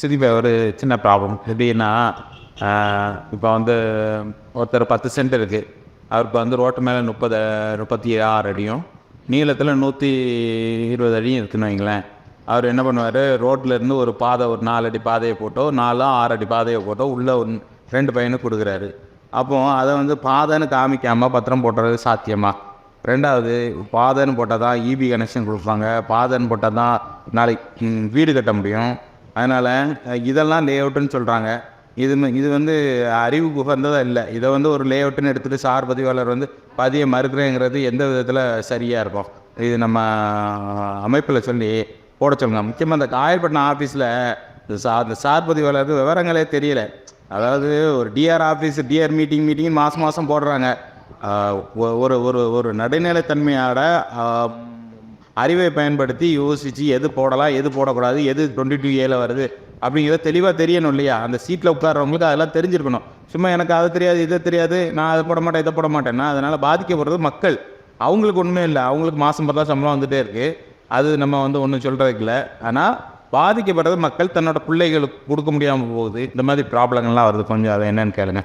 சிதிப்ப ஒரு சின்ன ப்ராப்ளம் எப்படின்னா இப்போ வந்து ஒருத்தர் பத்து சென்ட் இருக்குது அவருக்கு வந்து ரோட்டு மேலே முப்பது முப்பத்தி ஆறு அடியும். நீளத்தில் நூற்றி இருபது அடியும் இருக்குன்னு வைங்களேன். அவர் என்ன பண்ணுவார்? ரோட்டில் இருந்து ஒரு பாதை ஒரு நாலு அடி பாதையை போட்டோ நாலோ ஆறு அடி பாதையை போட்டோ உள்ளே ஒரு ரெண்டு பையனுக்கு கொடுக்குறாரு. அப்போ அதை வந்து பாதைன்னு காமிக்காமல் பத்திரம் போட்டுறது சாத்தியமா? ரெண்டாவது பாதைன்னு போட்டால் தான் இபி கனெக்ஷன் கொடுப்பாங்க. பாதைன்னு போட்டால் தான் நாளைக்கு வீடு கட்ட முடியும். அதனால் இதெல்லாம் லே அவுட்டுன்னு சொல்கிறாங்க இது இது வந்து அறிவுக்கு உகந்ததாக இல்லை. இதை வந்து ஒரு லே அவுட்டுன்னு எடுத்துகிட்டு சார் பதிவாளர் வந்து பதியை மறுக்கிறேங்கிறது எந்த விதத்தில் சரியாக இருக்கும்? இது நம்ம அமைப்பில் சொல்லி போட சொல்லுங்க. முக்கியமாக இந்த காயல்பட்டினம் ஆஃபீஸில் சா அந்த சார் பதிவாளருக்கு விவரங்களே தெரியல. அதாவது ஒரு D R office D R meeting meeting மாதம் மாதம் போடுறாங்க. ஒ- ஒரு ஒரு ஒரு நடுநிலைத்தன்மையோட அறிவை பயன்படுத்தி யோசித்து எது போடலாம் எது போடக்கூடாது எது டுவெண்ட்டி டூ ஏல வருது அப்படிங்கிறத தெளிவாக தெரியணும் இல்லையா? அந்த சீட்டில் உட்கார்றவங்களுக்கு அதெல்லாம் தெரிஞ்சிருக்கணும். சும்மா எனக்கு அது தெரியாது இதை தெரியாது நான் அதை போட மாட்டேன் இதை போட மாட்டேன்னா அதனால் பாதிக்கப்படுறது மக்கள். அவங்களுக்கு ஒன்றுமே இல்லை. அவங்களுக்கு மாதம் பார்த்தா சம்பளம் வந்துகிட்டே இருக்குது அது நம்ம வந்து ஒன்றும் சொல்கிறதுக்கு இல்லை. ஆனால் பாதிக்கப்படுறது மக்கள் தன்னோட பிள்ளைகளுக்கு கொடுக்க முடியாமல் போகுது. இந்த மாதிரி ப்ராப்ளங்கள்லாம் வருது. கொஞ்சம் அதை என்னன்னு கேளுங்க.